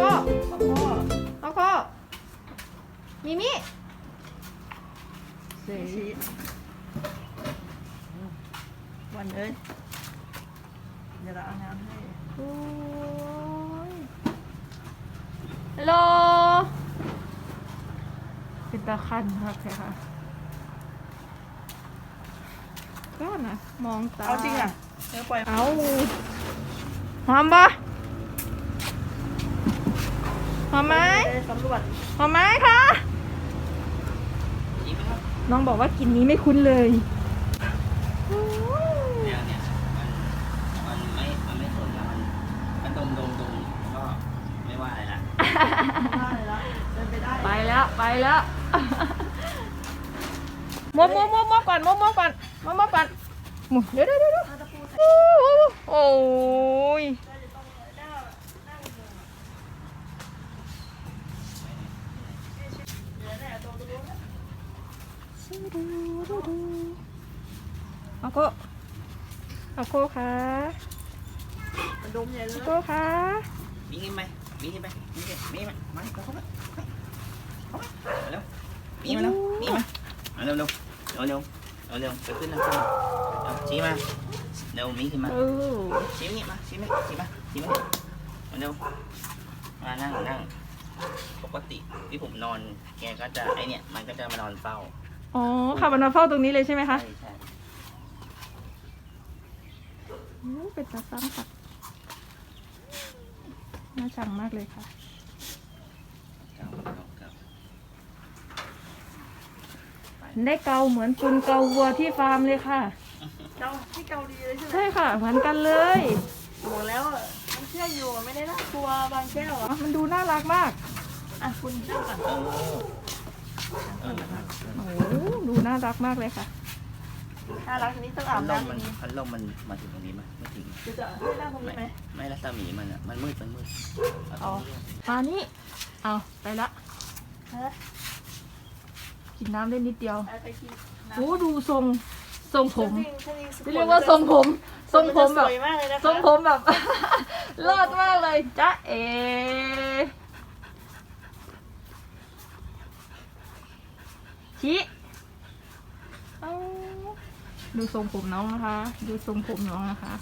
โก้พ่อพ่อโกโก้มิมิเสชียวันเอ้ยเดี๋ยวเราเอาน้ำให้โอ้ยฮัลโหลเป็นตาคันมากเลยค่ะก็นะมองตาเอาจริงอะเดี๋ยวปล่อยเอาหอมปะ หอมไหมเอ้ยสำรวจหอมไหมคะอีกไหมครับน้องบอกว่ากลินนี้ไม่คุ้นเลยเนี่ยเนี่ยมันมันไม่มันไม่สนแล้วมันมันดมดมดมแล้วก็ไม่ว่าอะไรละได้แล้วเดินไปได้ไปแล้วไปแล้วมัวมัวมัวมัวก่อนมัวมัวก่อนมัวมัวก่อนหมุนเดี๋ยวเดี๋ยวเดี๋ยวเดี๋ยวเอาตะปูใส่โอ้โหโอ้ย ได้จะต้องหน้าหน้ามือเดี๋ยวเนี่ยตรงตรงนู้นนะ เอาโก้เอาโก้ค่ะมันดมใหญ่เลเอายโก้ค่ะมีเงินไหมมีเงินไหมมีเงินมีไหมมาเข้ามาเข้ามาเร็วมีมาแล้วมีมาเร็วเร็วเร็วเร็วเร็วเร็วขึ้นนะขึ้นเอาชี้มาเร็วมีขึ้นมา เออชี้นี่มาชี้มาชี้มาชี้มาเร็วมานั่งนั่งปกติที่ผมนอนแกก็จะไอเนี่ยมันก็จะมานอนเฝ้า อ๋อค่ะมันมาเฝ้าตรงนี้เลยใช่ไหมคะใช่ใช่โอ้เป็นตาซ้ำค่ะน่าชังมากเลยค่ะครับครับครับได้เกาเหมือนคุณเกาวัวที่ฟาร์มเลยค่ะ เกาที่เกาดีเลยใช่ไหมใช่ค่ะ เหมือนกันเลยบอกแล้วอะมันเชื่ออยู่อะไม่ได้น่ากลัวบางแก้วอ๋ออะมันดูน่ารักมาก อะคุณเชื่อก่อนเออเออ โอ้โหดูน่ารักมากเลยค่ะ น่ารักทีนี้ต้องอาพับดลมน้ำมันนี้พัดลมมันมาถึงตรงนี้มั้ยไม่ถึงคือจะให้นั่งตรงนี้ไหม ไม่รัศมีมันอะมันมืดมันมืดเาตรงนี้ มานี่ เอาไปละฮะ กินน้ำได้นิดเดียวไปกินน้ำโอ้ดูทรงทรงผมจริงๆจริงๆเรียกว่าทรงผม ทรงผมแบบ สวยมากเลยนะคะ ทรงผมแบบ เลิศมากเลยจ้าเอ ชิเอาดูทรงผมน้องนะคะ ดูทรงผมน้องนะคะ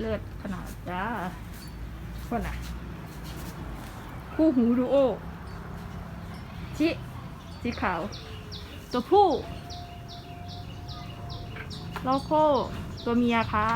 เลิศขนาดจ้าคนน่ะ คู่หูดูโอชิสีขาว ตัวผู้โลโก้ตัวเมียค่ะ